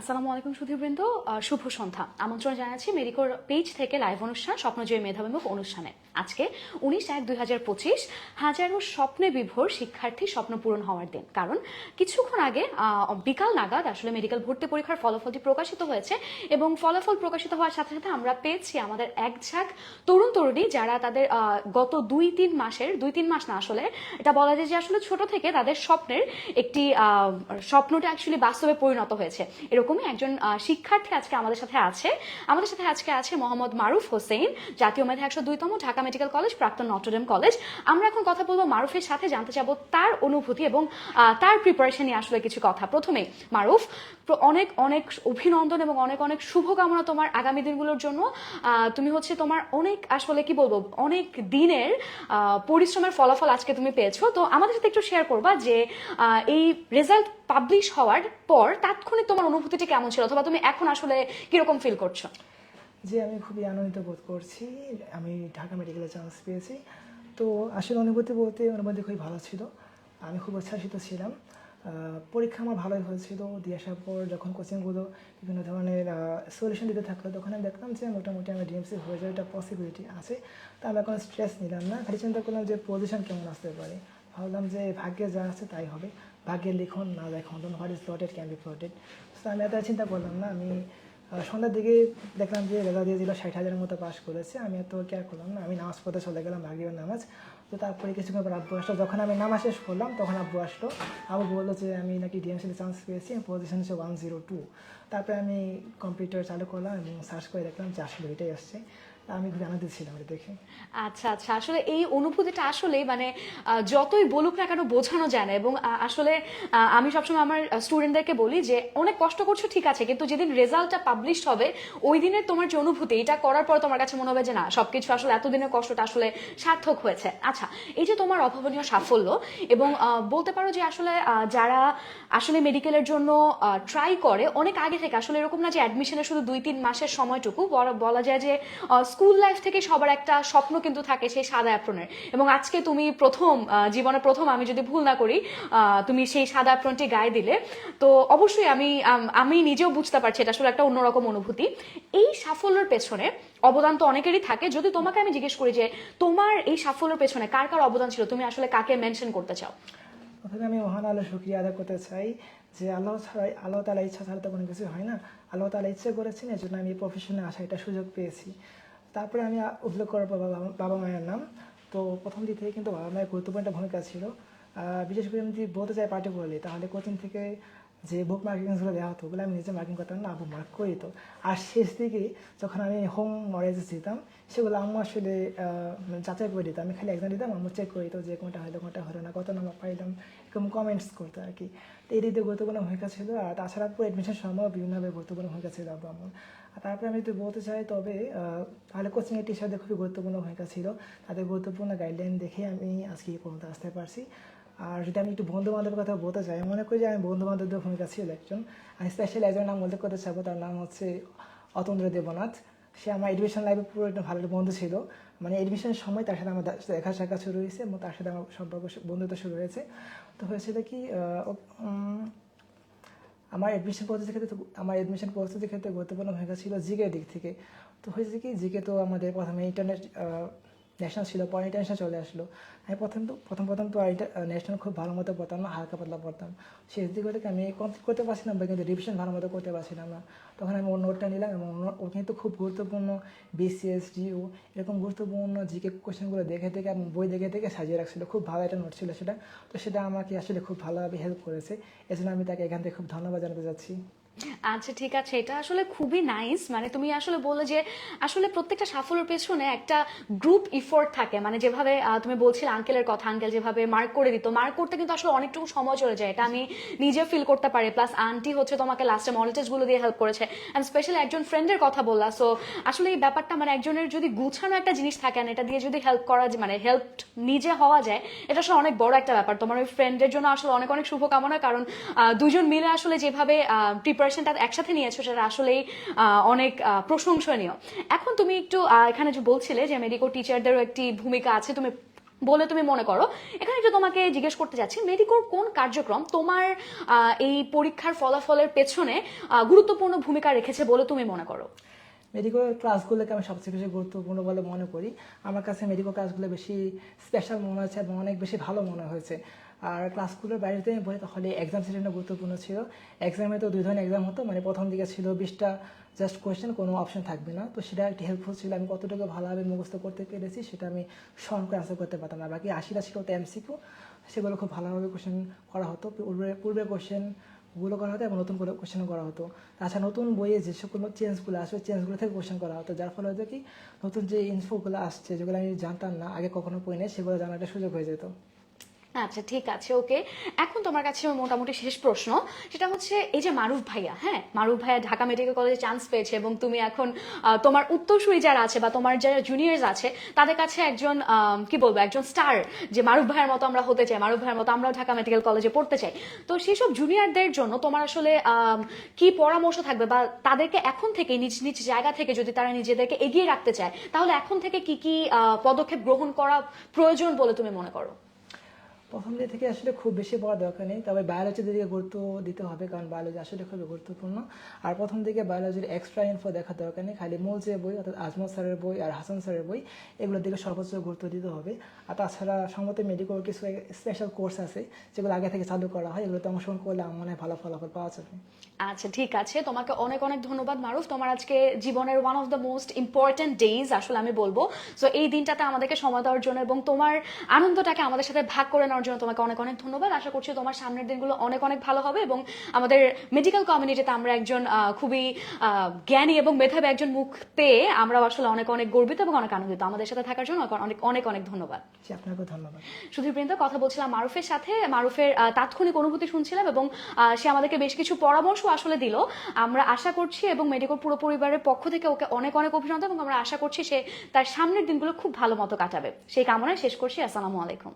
আসসালামু আলাইকুম সুধীরবৃন্দ শুভ সন্ধ্যা। আমন্ত্রণ জানাচ্ছি মেডিকোর পেজ থেকে লাইভ অনুষ্ঠান, স্বপ্নজয়ী মেধাবিমুখ অনুষ্ঠানে। আজকে উনিশ এক দুই হাজার পঁচিশ হাজারো স্বপ্নে বিভোর শিক্ষার্থী স্বপ্ন পূরণ হওয়ার দিন। কারণ কিছুক্ষণ আগে বিকাল নাগাদ আসলে মেডিকেল ভর্তি পরীক্ষার ফলাফলটি প্রকাশিত হয়েছে এবং ফলাফল প্রকাশিত হওয়ার সাথে সাথে আমরা পেয়েছি আমাদের এক ঝাঁক তরুণ তরুণী যারা তাদের গত দুই তিন মাসের, দুই তিন মাস না আসলে, এটা বলা যায় যে আসলে ছোট থেকে তাদের স্বপ্নের একটি স্বপ্নটা অ্যাকচুয়ালি বাস্তবে পরিণত হয়েছে। এরকমই একজন শিক্ষার্থী আজকে আমাদের সাথে আছে। আমাদের সাথে আজকে আছে মোহাম্মদ মারুফ হোসেন, জাতীয় মেধা একশো দুইতম, ঢাকা মেডিকেল কলেজ প্রাক্তন নটরডেম কলেজ আমরা এখন কথা বলব মারুফের সাথে, জানতে চাবো তার অনুভূতি এবং তার প্রিপারেশন নিয়ে আসলে কিছু কথা। প্রথমে মারুফ অনেক অনেক অভিনন্দন এবং অনেক অনেক শুভকামনা তোমার আগামী দিনগুলোর জন্য। তুমি হচ্ছে তোমার অনেক আসলে কি বলব, অনেক দিনের পরিশ্রমের ফলাফল আজকে তুমি পেয়েছ। তো আমাদের সাথে একটু শেয়ার করবা যে এই রেজাল্ট পাবলিশ হওয়ার পর তাৎক্ষণিক তোমার অনুভূতিটা কেমন ছিল? অথবা তুমি এখন আসলে কীরকম ফিল করছ? যে আমি খুবই আনন্দিত বোধ করছি, আমি ঢাকা মেডিকেলে চান্স পেয়েছি। তো আসলে অনুভূতি বলতে অনুভূতি খুবই ভালো ছিল। আমি খুব উচ্ছ্বাসিত ছিলাম। পরীক্ষা আমার ভালোই হয়েছিল। দিয়ে আসার পর যখন কোচিংগুলো বিভিন্ন ধরনের সলিউশন দিতে থাকল, তখন আমি দেখলাম যে মোটামুটি আমার ডিএমসি হয়ে যাওয়ার একটা পসিবিলিটি আছে। তো আমি এখন স্ট্রেস নিলাম না। খালি চিন্তা করলাম যে পজিশন কেমন আসতে পারে। ভাবলাম যে ভাগ্যে যা আছে তাই হবে। ভাগ্যের লিখন না খন্দন what is plotted can be plotted তো আমি এত চিন্তা করলাম না। আমি সন্ধ্যার দিকে দেখলাম যে রেজাল্ট দিয়েছিল ষাট হাজারের মতো পাস করেছে। আমি এত কেয়ার করলাম না। আমি নামাজ পড়তে চলে গেলাম ভাগীয় নামাজ। তো তারপরে কিছুক্ষণ পর আব্বু আসলো। যখন আমি নামাজ শেষ করলাম, তখন আব্বু আসলো। আবু বলল যে, আমি নাকি ডিএমসিতে চান্স পেয়েছি পজিশন হচ্ছে ওয়ান জিরো টু তারপরে আমি কম্পিউটার চালু করলাম এবং সার্চ করে দেখলাম যে আসলে এটাই আসছে। তা আমি খুব ছিলাম এটা দেখে। আচ্ছা আচ্ছা আসলে এই অনুভূতিটা আসলেই মানে যতই বলুক না কেন বোঝানো যায় না এবং আসলে আমি সবসময় আমার স্টুডেন্টদেরকে বলি যে, অনেক কষ্ট করছ, ঠিক আছে, কিন্তু যেদিন রেজাল্টটা পাবলিশ হবে, ওই দিনের তোমার যে অনুভূতি, এটা করার পর তোমার কাছে মনে হবে যে, না, সবকিছু আসলে এতদিনের কষ্টটা আসলে সার্থক হয়েছে। আচ্ছা এই যে তোমার অভাবনীয় সাফল্য এবং বলতে পারো যে আসলে যারা আসলে মেডিকেলের জন্য ট্রাই করে, অনেক আগে থেকে আসলে এরকম না যে অ্যাডমিশনের শুধু দুই, তিন মাসের সময়টুকু, বলা যায় যে স্কুল লাইফ থেকে সবার একটা স্বপ্ন কিন্তু থাকে সেই সাদা অ্যাপ্রনের এবং আজকে তুমি প্রথম জীবনে প্রথম আমি যদি ভুল না করি তুমি সেই সাদা অ্যাপ্রনটি গায়ে দিলে। তো অবশ্যই আমি আমি নিজেও বুঝতে পারছি এটা আসলে একটা অন্যরকম অনুভূতি। এই সাফল্যের পেছনে অবদান তো অনেকেরই থাকে। যদি তোমাকে আমি জিজ্ঞেস করি যে তোমার এই সাফল্যের পেছনে কার কার অবদান ছিল, তুমি আসলে কাকে মেনশন করতে চাও? প্রথমে আমি মহান আল্লাহ শুক্রিয়া আদায় করতে চাই যে আল্লাহ ছাড়াই, আল্লাহ তালা ইচ্ছা ছাড়া তো কোনো কিছু হয় না। আল্লাহ তালা ইচ্ছে করেছেন এর জন্য আমি প্রফেশনে আসা এটা সুযোগ পেয়েছি। তারপরে আমি উল্লেখ করব বাবা বাবা মায়ের নাম। তো প্রথম দিক থেকে কিন্তু বাবা মায়ের গুরুত্বপূর্ণ একটা ভূমিকা ছিল। বিশেষ করে আমি যদি বলতে চাই পার্টিকুলারলি তাহলে কোচিং থেকে যে বুক মার্কিংসগুলো দেওয়া হতো, ওগুলো আমি নিজে মার্কিং করতাম, না আবু মার্ক করে দিত। আর শেষ দিকে যখন আমি হোম নলেজ দিতাম, সেগুলো আম্মু আসলে মানে যাচাই করে দিতাম আমি খালি একজন দিতাম, আম্মু চেক করে দিত যে কোনটা হলো কোনটা হলো না, কত নাম্বার পাইলাম, এরকম কমেন্টস করতো আর কি। তো এই দিক গুরুত্বপূর্ণ ভূমিকা ছিল। আর তাছাড়া পুরো এডমিশন সময় বিভিন্নভাবে গুরুত্বপূর্ণ ভূমিকা ছিল আব্বু আম্মুর। আর তারপরে আমি যদি বলতে চাই, তবে তাহলে কোচিংয়ের টিচারদের খুবই গুরুত্বপূর্ণ ভূমিকা ছিল। তাদের গুরুত্বপূর্ণ গাইডলাইন দেখে আমি আজকে এই পর্যন্ত আসতে পারছি। আর যদি আমি একটু বন্ধু বান্ধবের কথা বলতে চাই, মনে করি যে আমি বন্ধু বান্ধবদের ভূমিকা ছিল একজন। আমি স্পেশালি একজনের নাম উল্লেখ করতে চাবো তার নাম হচ্ছে অতন্দ্র দেবনাথ। সে আমার এডমিশন লাইফে পুরো একটা ভালো একটা বন্ধু ছিল। মানে এডমিশনের সময় তার সাথে আমার দেখা সাক্ষাৎ শুরু হয়েছে এবং তার সাথে আমার সম্পর্ক বন্ধুত্ব শুরু হয়েছে। তো হয়েছিল কি আমার এডমিশন প্রসেসের ক্ষেত্রে আমার অ্যাডমিশন প্রসেসের ক্ষেত্রে গুরুত্বপূর্ণ ভূমিকা ছিল জিকের দিক থেকে। তো হয়েছে কি, জিকে তো আমাদের প্রথমে ইন্টারনেট ন্যাশনাল ছিল, পরে ইন্টারন্যাশনাল চলে আসলো। আমি প্রথম তো, প্রথম প্রথম তো ন্যাশনাল খুব ভালো মতো পড়তাম না, হালকা পাতলা পড়তাম। শেষ দিকে থেকে আমি কমপ্লিট করতে পারছিলাম বা কিন্তু রিভিশন ভালো মতো করতে পারছিলাম না। তখন আমি ওর নোটটা নিলাম এবং ওর- ও কিন্তু খুব গুরুত্বপূর্ণ বিসিএস ডিও এরকম গুরুত্বপূর্ণ জিকে কোশ্চেনগুলো দেখে দেখে এবং বই দেখে দেখে সাজিয়ে রাখছিল। খুব ভালো একটা নোট ছিল সেটা। তো সেটা আমাকে আসলে খুব ভালোভাবে হেল্প করেছে। এজন্য আমি তাকে এখান থেকে খুব ধন্যবাদ জানাতে চাচ্ছি আচ্ছা ঠিক আছে এটা আসলে খুবই নাইস মানে তুমি আসলে বললে যে আসলে প্রত্যেকটা সাফল্যের পেছনে একটা গ্রুপ ইফোর্ট থাকে। মানে যেভাবে তুমি বলছিলে আঙ্কেলের কথা আঙ্কেল যেভাবে মার্ক করে দিত মার্ক করতে কিন্তু আসলে অনেকটুকু সময় চলে যায়। এটা আমি নিজে ফিল করতে পারি। প্লাস আন্টি হচ্ছে তোমাকে লাস্টে গুলো দিয়ে হেল্প করেছে। অ্যান্ড স্পেশালি একজন ফ্রেন্ডের কথা বললা। সো আসলে এই ব্যাপারটা মানে একজনের যদি গুছানো একটা জিনিস থাকে এটা দিয়ে যদি হেল্প করা যায়, মানে হেল্প নিজে হওয়া যায় এটা আসলে অনেক বড় একটা ব্যাপার। তোমার ওই ফ্রেন্ডের জন্য আসলে অনেক অনেক শুভকামনা। কারণ দুজন মিলে আসলে যেভাবে প্রিপারেশনটা একসাথে নিয়েছো, সেটা আসলেই অনেক প্রশংসনীয়। এখন তুমি একটু এখানে যে বলছিলে যে মেডিকো টিচারদেরও একটি ভূমিকা আছে, তুমি বলে তুমি মনে করো। এখানে যে তোমাকে জিজ্ঞেস করতে যাচ্ছি মেডিকোর কোন কার্যক্রম তোমার এই পরীক্ষার ফলাফলের পেছনে গুরুত্বপূর্ণ ভূমিকা রেখেছে বলে তুমি মনে করো? মেডিকেল ক্লাসগুলোকে আমি সবচেয়ে বেশি গুরুত্বপূর্ণ বলে মনে করি। আমার কাছে মেডিকেল ক্লাসগুলো বেশি স্পেশাল মনে হয়েছে এবং অনেক বেশি ভালো মনে হয়েছে। আর ক্লাসগুলোর বাইরে যদি আমি বলি তাহলে এক্সাম সেশনটা গুরুত্বপূর্ণ ছিল। এক্সামে তো দুই ধরনের এক্সাম হতো মানে প্রথম দিকে ছিল বিশটা জাস্ট কোয়েশ্চেন কোনো অপশন থাকবে না। তো সেটা একটি হেল্পফুল ছিল, আমি কতটুকু ভালোভাবে মুখস্থ করতে পেরেছি সেটা আমি স্মরণ করে আনসার করতে পারতাম না। বাকি আশিটা ছিল তো এমসিকিউ সেগুলো খুব ভালোভাবে কোশ্চেন করা হতো। পূর্বে পূর্বে কোশ্চেনগুলো করা হতো এবং নতুন করে কোশ্চেন করা হতো। তাছাড়া নতুন বইয়ে যে সকল চেঞ্জগুলো আসবে চেঞ্জগুলো থেকে কোশ্চেন করা হতো। যার ফলে হতো কি, নতুন যে ইনফোগুলো আসছে, যেগুলো আমি জানতাম না, আগে কখনো পড়ি নাই, সেগুলো জানার একটা সুযোগ হয়ে যেত। আচ্ছা ঠিক আছে, ওকে। এখন তোমার কাছে মোটামুটি শেষ প্রশ্ন। সেটা হচ্ছে, এই যে মারুফ ভাইয়া হ্যাঁ? মারুফ ভাইয়া ঢাকা মেডিকেল কলেজে চান্স পেয়েছে এবং তুমি এখন তোমার উত্তরসূরি যারা আছে বা তোমার যারা জুনিয়র্স আছে, তাদের কাছে একজন কি বলব, একজন স্টার যে মারুফ ভাইয়ের মতো আমরা হতে চাই, মারুফ ভাইয়ের মতো আমরাও ঢাকা মেডিকেল কলেজে পড়তে চাই। তো সেই সব জুনিয়রদের জন্য তোমার আসলে কি পরামর্শ থাকবে বা তাদেরকে এখন থেকে নিজ নিজ জায়গা থেকে যদি তারা নিজেদেরকে এগিয়ে রাখতে চায়, তাহলে এখন থেকে কি কি পদক্ষেপ গ্রহণ করা প্রয়োজন বলে তুমি মনে করো? প্রথম দিক থেকে আসলে খুব বেশি পড়ার দরকার নেই, তবে বায়োলজির দিকে গুরুত্ব দিতে হবে, কারণ বায়োলজি আসলে খুবই গুরুত্বপূর্ণ। আর প্রথম দিকে বায়োলজির এক্সট্রা ইনফো দেখার দরকার নেই, খালি মূল যে বই, অর্থাৎ আজমল স্যারের বই আর হাসান স্যারের বই, এগুলোর দিকে সর্বোচ্চ গুরুত্ব দিতে হবে। আর তাছাড়া সম্মত মেডিকেল কিছু স্পেশাল কোর্স আছে, যেগুলো আগে থেকে চালু করা হয়, এগুলোতে অংশগ্রহণ করলে আমার মনে হয় ভালো ফলাফল পাওয়া যাবে। আচ্ছা ঠিক আছে। তোমাকে অনেক অনেক ধন্যবাদ মারুফ। তোমার আজকে জীবনের one of the most important days আসলে আমি বলব। সো এই দিনটাতে আমাদেরকে সময় দেওয়ার জন্য এবং তোমার আনন্দটাকে আমাদের সাথে ভাগ করে নেওয়ার জন্য তোমাকে অনেক অনেক ধন্যবাদ। আশা করছি তোমার সামনের দিনগুলো অনেক অনেক ভালো হবে এবং আমাদের মেডিকেল কমিউনিটিতে আমরা একজন খুবই জ্ঞানী এবং মেধাবী একজন মুখ পেয়ে আমরা আসলে অনেক অনেক গর্বিত এবং অনেক আনন্দিত। আমাদের সাথে থাকার জন্য অনেক অনেক অনেক ধন্যবাদ। জি আপনাকেও ধন্যবাদ। সুধীরবৃন্দ কথা বলছিলাম মারুফের সাথে। মারুফের তাৎক্ষণিক অনুভূতি শুনছিলাম এবং সে আমাদেরকে বেশ কিছু পরামর্শ আসলে দিল। আমরা আশা করছি এবং মেডিকেল পুরো পরিবারের পক্ষ থেকে ওকে অনেক অনেক অভিনন্দন এবং আমরা আশা করছি সে তার সামনের দিনগুলো খুব ভালো মতো কাটাবে। সেই কামনায় শেষ করছি। আসসালামু আলাইকুম।